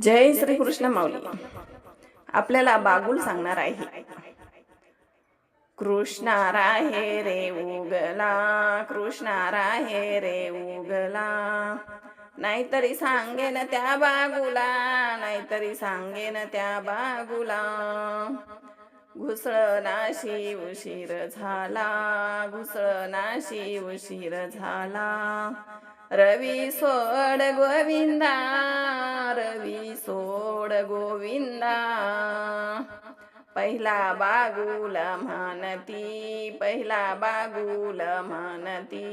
जय श्री कृष्ण माऊली. आपल्याला बागुल सांगणार आहे. कृष्णा राहे रे उगला कृष्णा राहे रे उगला. नाहीतरी सांगेन त्या बागुला नाहीतरी सांगेन त्या बागुला. घुसळनाशी उशीर झाला घुसळनाशी उशीर झाला. रवी सोड गोविंदा रवी सोड गोविंदा. पहिला बागुल म्हणती पहिला बागुल म्हणती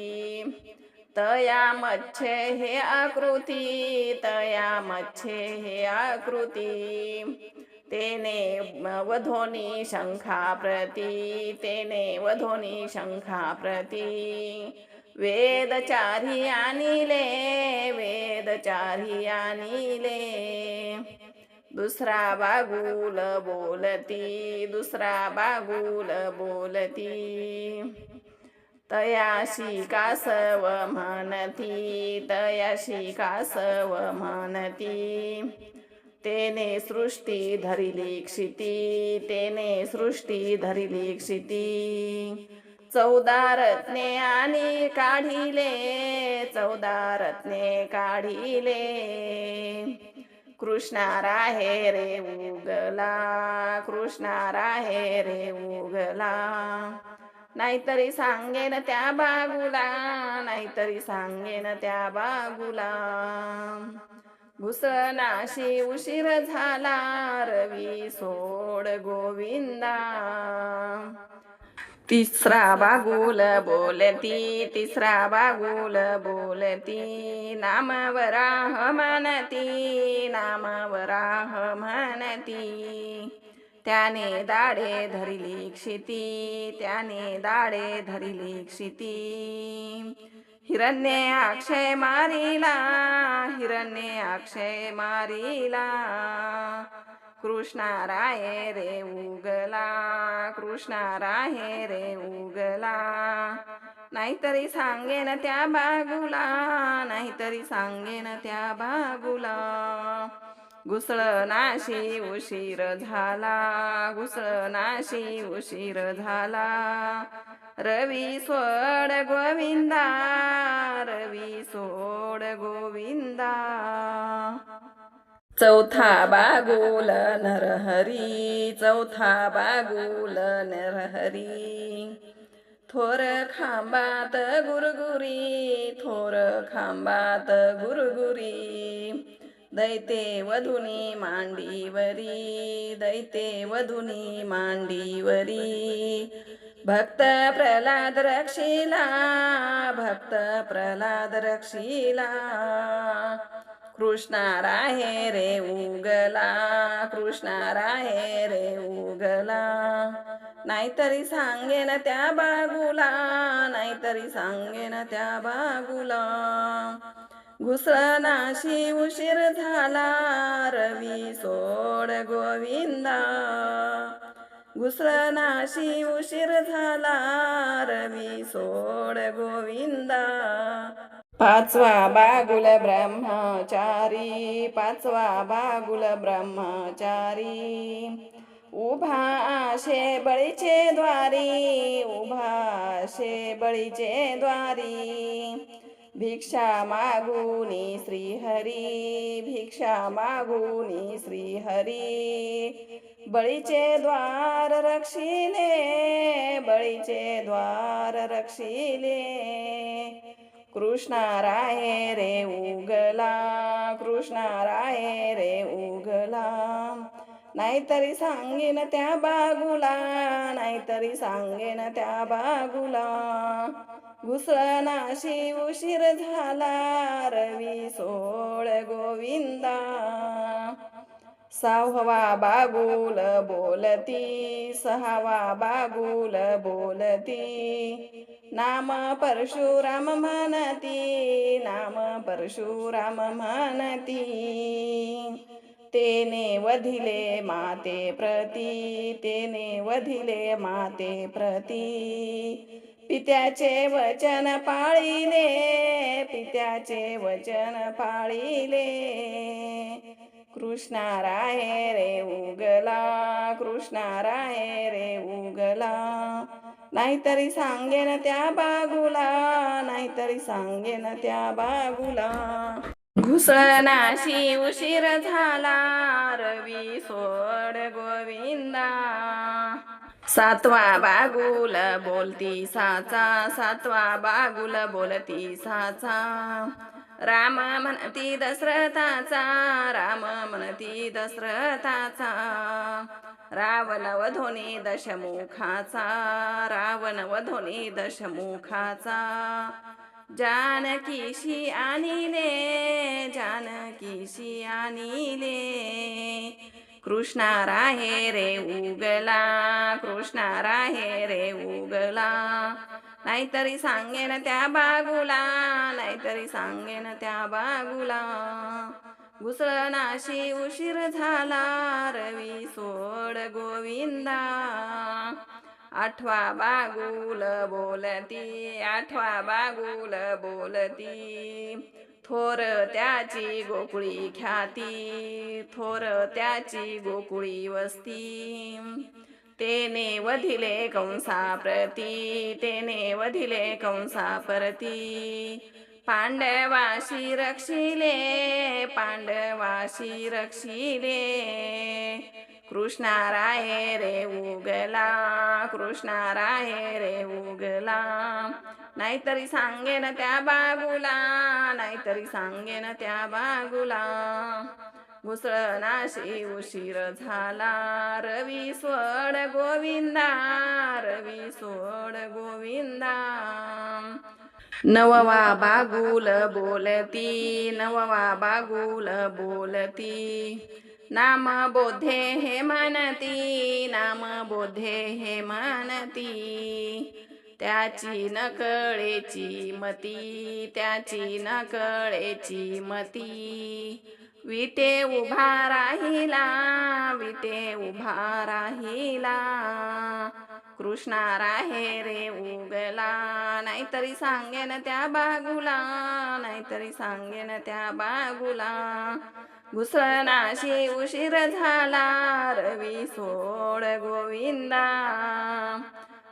तया मच्छे हे आकृती तया मच्छे हे आकृती. तेने वधोनी शंखा प्रती तेने वधोनी शंखा प्रती। वेदचारी आणिले वेदचारी आणिले दुसरा बागुल बोलती दुसरा बागुल बोलती। तयाशी कासव म्हणती तयाशी कासव म्हणती। तेने सृष्टी धरिली क्षिती तेने सृष्टी धरिली क्षिती. चौदा रत्ने आणि काढिले चौदा रत्ने काढिले. कृष्णा राहे रे उगला कृष्णा राहे रे उगला. नाहीतरी सांगेन त्या बागुला नाहीतरी सांगेन त्या बागुला. घुसनाशी उशीर झाला रवी सोड गोविंदा. तिसरा बागुल बोलती तिसरा बागुल बोलती नामवराह म्हणती नामवराह म्हणती त्याने दाडे धरिली क्षिती त्याने दाडे धरिली क्षिती. हिरण्ये अक्षय मारिला हिरण्ये अक्षय मारिला कृष्णाराय रे उगला कृष्णाराय रे उगला. नाहीतरी सांगेन त्या बागुला नाहीतरी सांगेन त्या बागुला. घुसळनाशी उशीर झाला घुसळनाशी उशीर झाला. रवी सोड गोविंदा रवी सोड गोविंदा. चौथा बागुल नरहरी चौथा बागुल नरहरी. थोर खांबात गुरगुरी थोर खांबात गुरगुरी. दैते वधुनी मांडीवरी दैते वधुनी मांडीवरी। भक्त प्रल्हाद रक्षिला भक्त प्रल्हाद रक्षिला। कृष्णा राहे रे उगला कृष्णा राहे रे उगला। नाहीतरी सांगेन त्या बागुला नाहीतरी सांगेन त्या बागुला। घुसळनाशी उशीर झाला. रवी सोड गोविंदा. घुसळनाशी उशीर झाला. रवी सोड गोविंदा. पाचवा बागुल ब्रह्मचारी. पाचवा बागुल ब्रह्मचारी. उभा आशे बळीचे द्वारी. उभा आशे बळीचे द्वारी. भिक्षा मागुनी श्रीहरी भिक्षा मागुनी श्रीहरी। बळीचे द्वार रक्षिले बळीचे द्वार रक्षिले। कृष्णाराय रे उगला कृष्णाराय रे उगला। नाहीतरी सांगेन त्या बागुला नाहीतरी सांगेन त्या बागुला। घुसळनाशी उशीर झाला रवी सोळ गोविंदा. सहावा बागुल बोलती सहावा बागुल बोलती. नाम परशुराम म्हणती नाम परशुराम म्हणती. तेने वधिले माते प्रती तेने वधिले माते प्रती. पित्याचे वचन पाळीले पित्याचे वचन पाळीले. कृष्णा राहे रे उगला कृष्णा राहे रे उगला. नाहीतरी सांगेन त्या बागुला नाहीतरी सांगेन त्या बागुला. घुसळनाशी उशीर झाला रवी सोड गोविंदा. सातवा बागुल बोलती साचा सातवा बागुल बोलती साचा. राम म्हणती दशरथाचा राम म्हणती दशरथाचा. रावण वधोनी दशमुखाचा रावण वधोनी दशमुखाचा. जानकीशी आणिले जानकीशी आणिले. कृष्णा राहे रे उगला कृष्णा राहे रे उगला. नाहीतरी सांगेन त्या बागुला नाहीतरी सांगेन त्या बागुला. घुसळनाशी उशीर झाला रवी सोड गोविंदा. आठवा बागुल बोलती आठवा बागुल बोलती. थोर त्याची गोकुळी ख्याती थोर त्याची गोकुळी वस्ती. तेने वधिले कंसा प्रती तेने वधिले कंसा परती. पांडवाशी रक्षिले पांडवाशी रक्षिले. कृष्णाराय रे उगला. कृष्णा राहे रे उगला. नाहीतरी सांगेन त्या बागुला नाहीतरी सांगेन त्या बागुला. घुसळनाशी उशीर झाला. रवी सोड गोविंदा रवी सोड गोविंदा. नववा बागुल बोलती नववा बागुल बोलती. नाम बोधे हे म्हणती नाम बोधे हे म्हणती त्याची नकळेची मती त्याची नकळेची मती. विटे उभा राहिला विटे उभा राहिला. कृष्णा राहे रे उगला नाहीतरी सांगेन त्या बागुला. तरी सांगेन त्या बागुला. घुसनाशी उशीर झाला रवी सोड गोविंदा.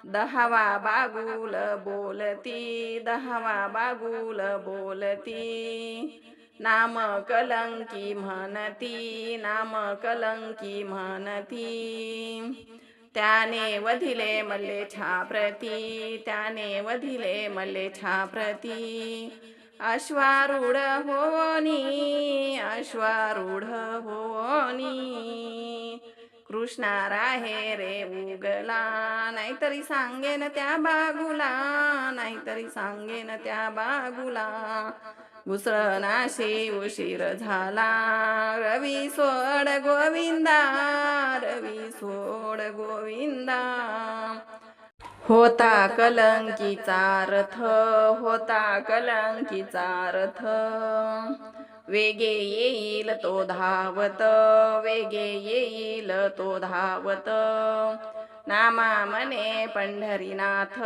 दहावा बागुल बोलती दहावा बागुल बोलती. नाम कलंकी म्हणती नाम कलंकी म्हणती. त्याने वधिले मल्ले छाप्रती त्याने वधिले मल्ले छाप्रती अश्वारूढ होनी अश्वारूढ होनी. कृष्णा राहे रे उगला नाहीतरी सांगेन त्या बागुला नाहीतरी सांगेन त्या बागुला. घुसळणाशी उशीर झाला रवी सोड गोविंदा रवी सोड गोविंदा. होता कलंकीचा रथ होता कलंकीचा रथ. वेगे येईल तो धावत वेगे येईल तो धावत. नामा मने पंढरीनाथ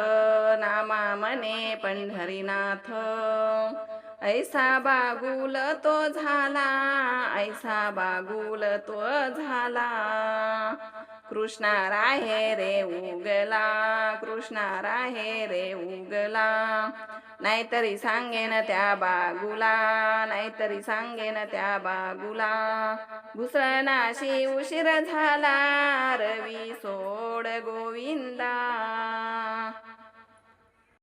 नामा मने पंढरीनाथ. ऐसा बागुल तो झाला ऐसा बागुल तो झाला. कृष्णा राहे रे उगला कृष्णा राहे रे उगला. नाहीतरी सांगेन त्या बागुला नाहीतरी सांगेन त्या बागुला. घुसणाशी उशीर झाला रवी सोड गोविंदा.